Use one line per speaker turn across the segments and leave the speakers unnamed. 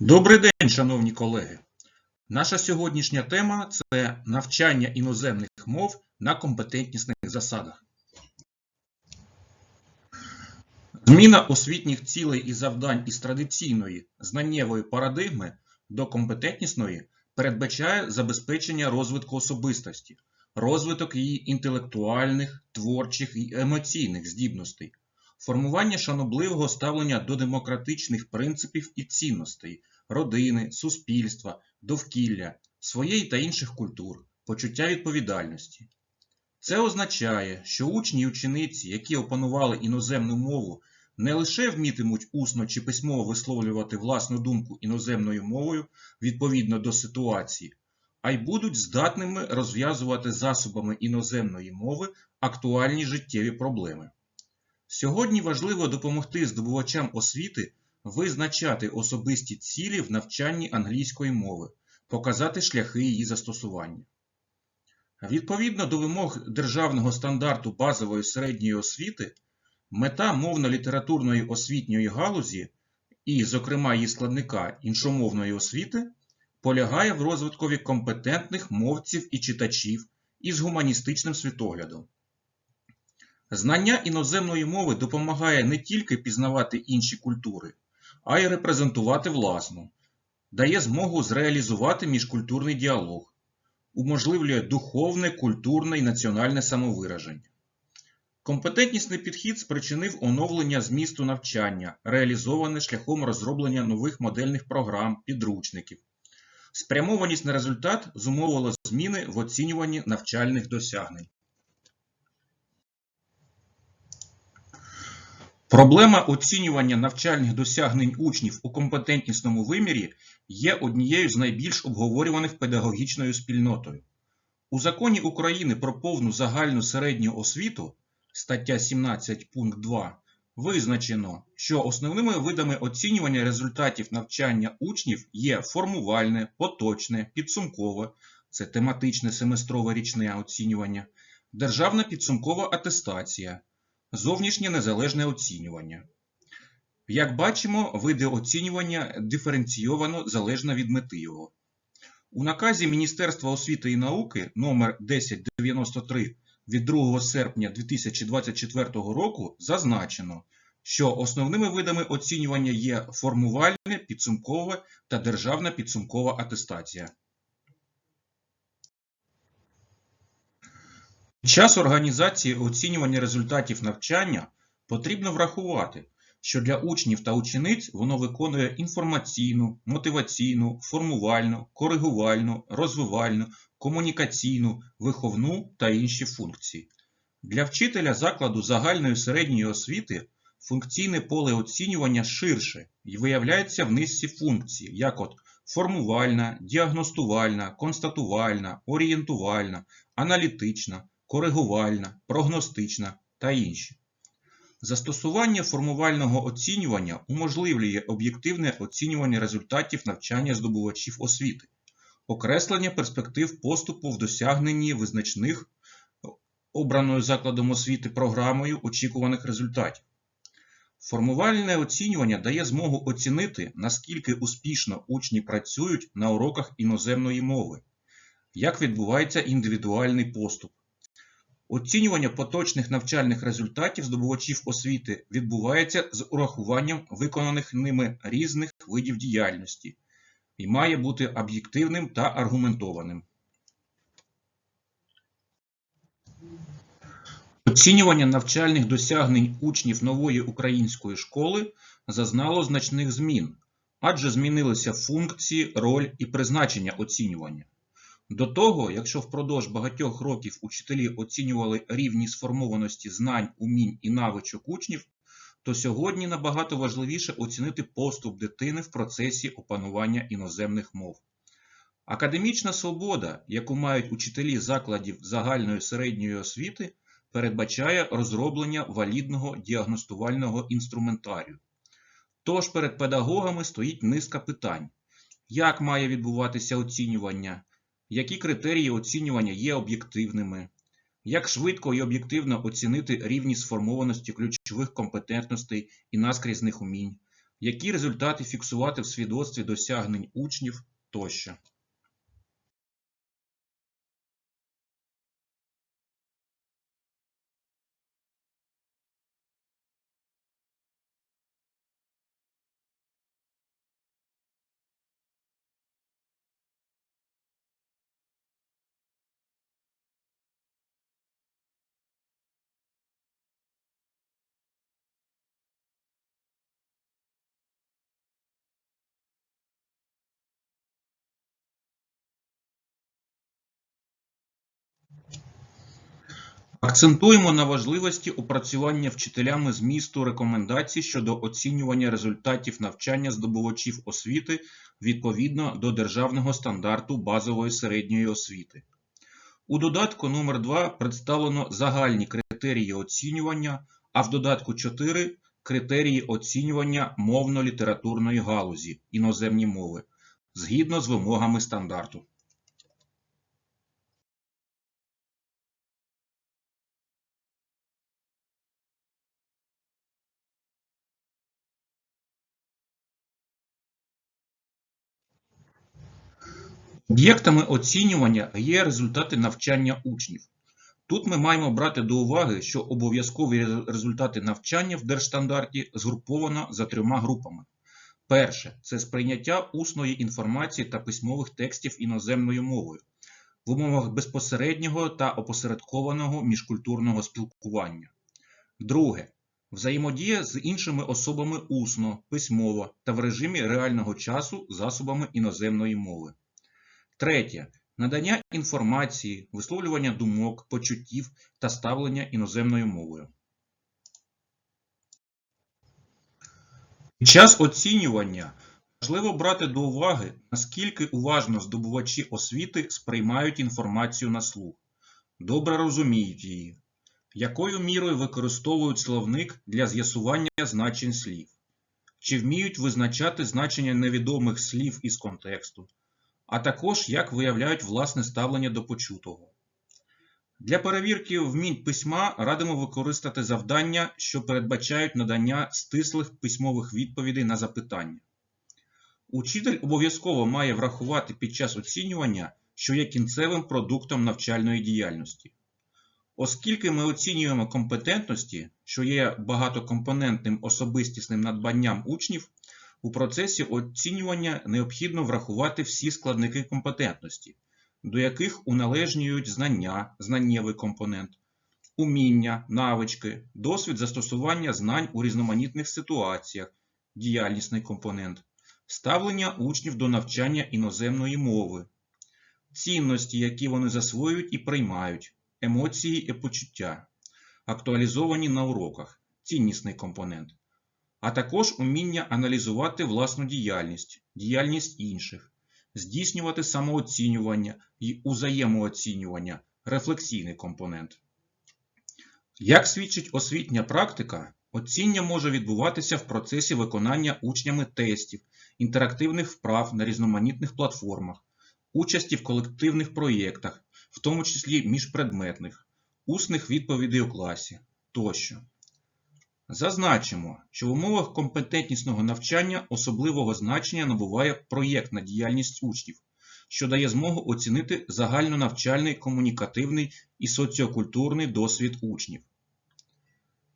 Добрий день, шановні колеги! Наша сьогоднішня тема це навчання іноземних мов на компетентнісних засадах. Зміна освітніх цілей і завдань із традиційної знаннєвої парадигми до компетентнісної передбачає забезпечення розвитку особистості, розвиток її інтелектуальних, творчих і емоційних здібностей, формування шанобливого ставлення до демократичних принципів і цінностей, родини, суспільства, довкілля, своєї та інших культур, почуття відповідальності. Це означає, що учні і учениці, які опанували іноземну мову, не лише вмітимуть усно чи письмово висловлювати власну думку іноземною мовою відповідно до ситуації, а й будуть здатними розв'язувати засобами іноземної мови актуальні життєві проблеми. Сьогодні важливо допомогти здобувачам освіти визначати особисті цілі в навчанні англійської мови, показати шляхи її застосування. Відповідно до вимог Державного стандарту базової середньої освіти, мета мовно-літературної освітньої галузі і, зокрема, її складника іншомовної освіти полягає в розвиткові компетентних мовців і читачів із гуманістичним світоглядом. Знання іноземної мови допомагає не тільки пізнавати інші культури, а й репрезентувати власну, дає змогу зреалізувати міжкультурний діалог, уможливлює духовне, культурне і національне самовираження. Компетентнісний підхід спричинив оновлення змісту навчання, реалізоване шляхом розроблення нових модельних програм, підручників. Спрямованість на результат зумовила зміни в оцінюванні навчальних досягнень. Проблема оцінювання навчальних досягнень учнів у компетентнісному вимірі є однією з найбільш обговорюваних педагогічною спільнотою. У законі України про повну загальну середню освіту, стаття 17 пункт 2, визначено, що основними видами оцінювання результатів навчання учнів є формувальне, поточне, підсумкове, це тематичне семестрове річне оцінювання, державна підсумкова атестація, зовнішнє незалежне оцінювання. Як бачимо, види оцінювання диференційовано залежно від мети його. У наказі Міністерства освіти і науки номер 1093 від 2 серпня 2024 року зазначено, що основними видами оцінювання є формувальне, підсумкове та державна підсумкова атестація. Під час організації оцінювання результатів навчання потрібно врахувати, що для учнів та учениць воно виконує інформаційну, мотиваційну, формувальну, коригувальну, розвивальну, комунікаційну, виховну та інші функції. Для вчителя закладу загальної середньої освіти функційне поле оцінювання ширше і виявляється в низці функцій, як от формувальна, діагностувальна, констатувальна, орієнтувальна, аналітична, коригувальна, прогностична та інші. Застосування формувального оцінювання уможливлює об'єктивне оцінювання результатів навчання здобувачів освіти, окреслення перспектив поступу в досягненні визначних обраною закладом освіти програмою очікуваних результатів. Формувальне оцінювання дає змогу оцінити, наскільки успішно учні працюють на уроках іноземної мови, як відбувається індивідуальний поступ. Оцінювання поточних навчальних результатів здобувачів освіти відбувається з урахуванням виконаних ними різних видів діяльності і має бути об'єктивним та аргументованим. Оцінювання навчальних досягнень учнів нової української школи зазнало значних змін, адже змінилися функції, роль і призначення оцінювання. До того, якщо впродовж багатьох років учителі оцінювали рівні сформованості знань, умінь і навичок учнів, то сьогодні набагато важливіше оцінити поступ дитини в процесі опанування іноземних мов. Академічна свобода, яку мають учителі закладів загальної середньої освіти, передбачає розроблення валідного діагностувального інструментарію. Тож перед педагогами стоїть низка питань: як має відбуватися оцінювання, які критерії оцінювання є об'єктивними, як швидко і об'єктивно оцінити рівні сформованості ключових компетентностей і наскрізних умінь, які результати фіксувати в свідоцтві досягнень учнів тощо. Акцентуємо на важливості опрацювання вчителями змісту рекомендацій щодо оцінювання результатів навчання здобувачів освіти відповідно до державного стандарту базової середньої освіти. У додатку номер 2 представлено загальні критерії оцінювання, а в додатку 4 критерії оцінювання мовно-літературної галузі іноземні мови згідно з вимогами стандарту. Об'єктами оцінювання є результати навчання учнів. Тут ми маємо брати до уваги, що обов'язкові результати навчання в держстандарті згруповано за трьома групами. Перше це сприйняття усної інформації та письмових текстів іноземною мовою в умовах безпосереднього та опосередкованого міжкультурного спілкування. Друге взаємодія з іншими особами усно, письмово та в режимі реального часу засобами іноземної мови. Третє. Надання інформації, висловлювання думок, почуттів та ставлення іноземною мовою. Під час оцінювання важливо брати до уваги, наскільки уважно здобувачі освіти сприймають інформацію на слух, добре розуміють її, якою мірою використовують словник для з'ясування значень слів, чи вміють визначати значення невідомих слів із контексту, також як виявляють власне ставлення до почутого. Для перевірки вмінь письма радимо використати завдання, що передбачають надання стислих письмових відповідей на запитання. Учитель обов'язково має врахувати під час оцінювання, що є кінцевим продуктом навчальної діяльності. Оскільки ми оцінюємо компетентності, що є багатокомпонентним особистісним надбанням учнів, у процесі оцінювання необхідно врахувати всі складники компетентності, до яких уналежнюють знання, знаннєвий компонент, уміння, навички, досвід застосування знань у різноманітних ситуаціях, діяльнісний компонент, ставлення учнів до навчання іноземної мови, цінності, які вони засвоюють і приймають, емоції і почуття, актуалізовані на уроках, ціннісний компонент, а також уміння аналізувати власну діяльність, діяльність інших, здійснювати самооцінювання і узаємооцінювання, рефлексійний компонент. Як свідчить освітня практика, оціння може відбуватися в процесі виконання учнями тестів, інтерактивних вправ на різноманітних платформах, участі в колективних проєктах, в тому числі міжпредметних, усних відповідей у класі тощо. Зазначимо, що в умовах компетентнісного навчання особливого значення набуває проєктна діяльність учнів, що дає змогу оцінити загальнонавчальний, комунікативний і соціокультурний досвід учнів.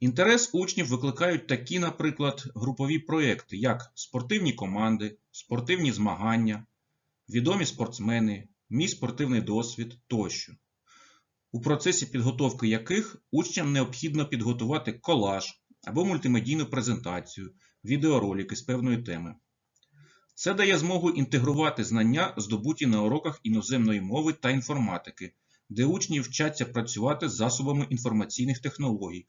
Інтерес учнів викликають такі, наприклад, групові проєкти, як спортивні команди, спортивні змагання, відомі спортсмени, мій спортивний досвід тощо, у процесі підготовки яких учням необхідно підготувати колаж або мультимедійну презентацію, відеоролики з певної теми. Це дає змогу інтегрувати знання, здобуті на уроках іноземної мови та інформатики, де учні вчаться працювати з засобами інформаційних технологій,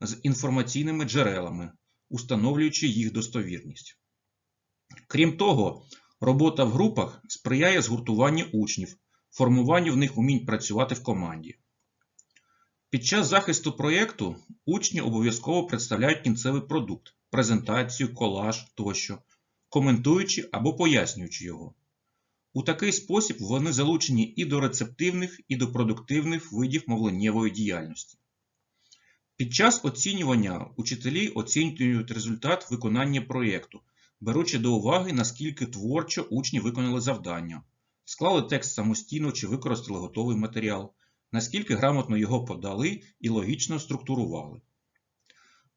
з інформаційними джерелами, установлюючи їх достовірність. Крім того, робота в групах сприяє згуртуванню учнів, формуванню в них умінь працювати в команді. Під час захисту проєкту учні обов'язково представляють кінцевий продукт, презентацію, колаж тощо, коментуючи або пояснюючи його. У такий спосіб вони залучені і до рецептивних, і до продуктивних видів мовленнєвої діяльності. Під час оцінювання учителі оцінюють результат виконання проєкту, беручи до уваги, наскільки творчо учні виконали завдання, склали текст самостійно чи використали готовий матеріал, наскільки грамотно його подали і логічно структурували.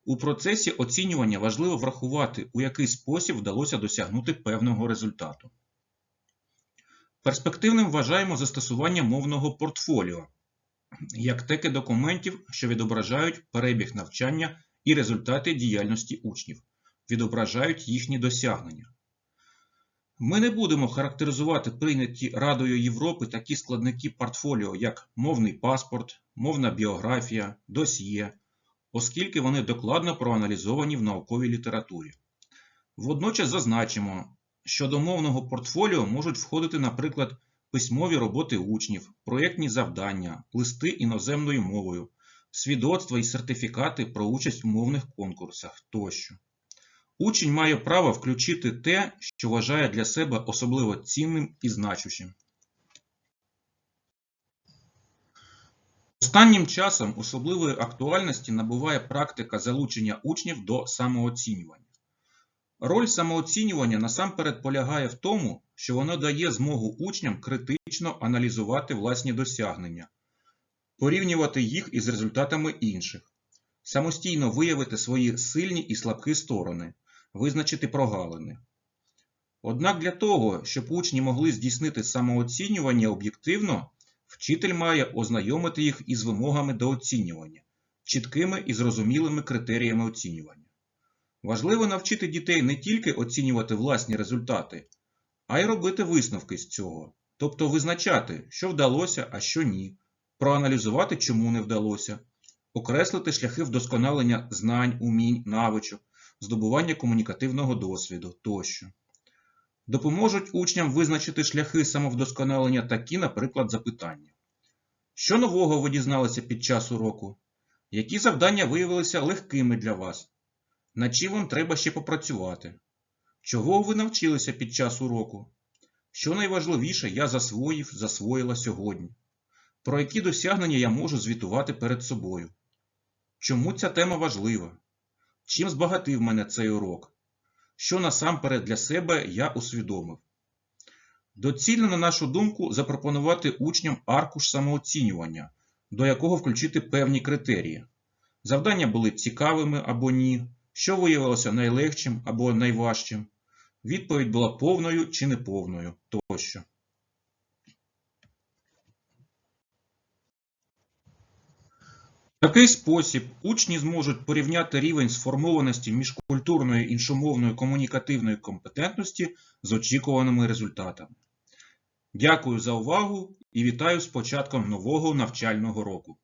У процесі оцінювання важливо врахувати, у який спосіб вдалося досягнути певного результату. Перспективним вважаємо застосування мовного портфоліо як теки документів, що відображають перебіг навчання і результати діяльності учнів, відображають їхні досягнення. Ми не будемо характеризувати прийняті Радою Європи такі складники портфоліо, як мовний паспорт, мовна біографія, досьє, оскільки вони докладно проаналізовані в науковій літературі. Водночас зазначимо, що до мовного портфоліо можуть входити, наприклад, письмові роботи учнів, проєктні завдання, листи іноземною мовою, свідоцтва і сертифікати про участь у мовних конкурсах тощо. Учень має право включити те, що вважає для себе особливо цінним і значущим. Останнім часом особливої актуальності набуває практика залучення учнів до самооцінювання. Роль самооцінювання насамперед полягає в тому, що воно дає змогу учням критично аналізувати власні досягнення, порівнювати їх із результатами інших, самостійно виявити свої сильні і слабкі сторони, визначити прогалини. Однак для того, щоб учні могли здійснити самооцінювання об'єктивно, вчитель має ознайомити їх із вимогами до оцінювання, чіткими і зрозумілими критеріями оцінювання. Важливо навчити дітей не тільки оцінювати власні результати, а й робити висновки з цього, тобто визначати, що вдалося, а що ні, проаналізувати, чому не вдалося, окреслити шляхи вдосконалення знань, умінь, навичок, здобування комунікативного досвіду тощо. Допоможуть учням визначити шляхи самовдосконалення такі, наприклад, запитання. Що нового ви дізналися під час уроку? Які завдання виявилися легкими для вас? Над чим вам треба ще попрацювати? Чого ви навчилися під час уроку? Що найважливіше я засвоїв, засвоїла сьогодні? Про які досягнення я можу звітувати перед собою? Чому ця тема важлива? Чим збагатив мене цей урок? Що насамперед для себе я усвідомив? Доцільно, на нашу думку, запропонувати учням аркуш самооцінювання, до якого включити певні критерії. Завдання були цікавими або ні, що виявилося найлегшим або найважчим. Відповідь була повною чи неповною тощо. Такий спосіб учні зможуть порівняти рівень сформованості міжкультурної іншомовної комунікативної компетентності з очікуваними результатами. Дякую за увагу і вітаю з початком нового навчального року.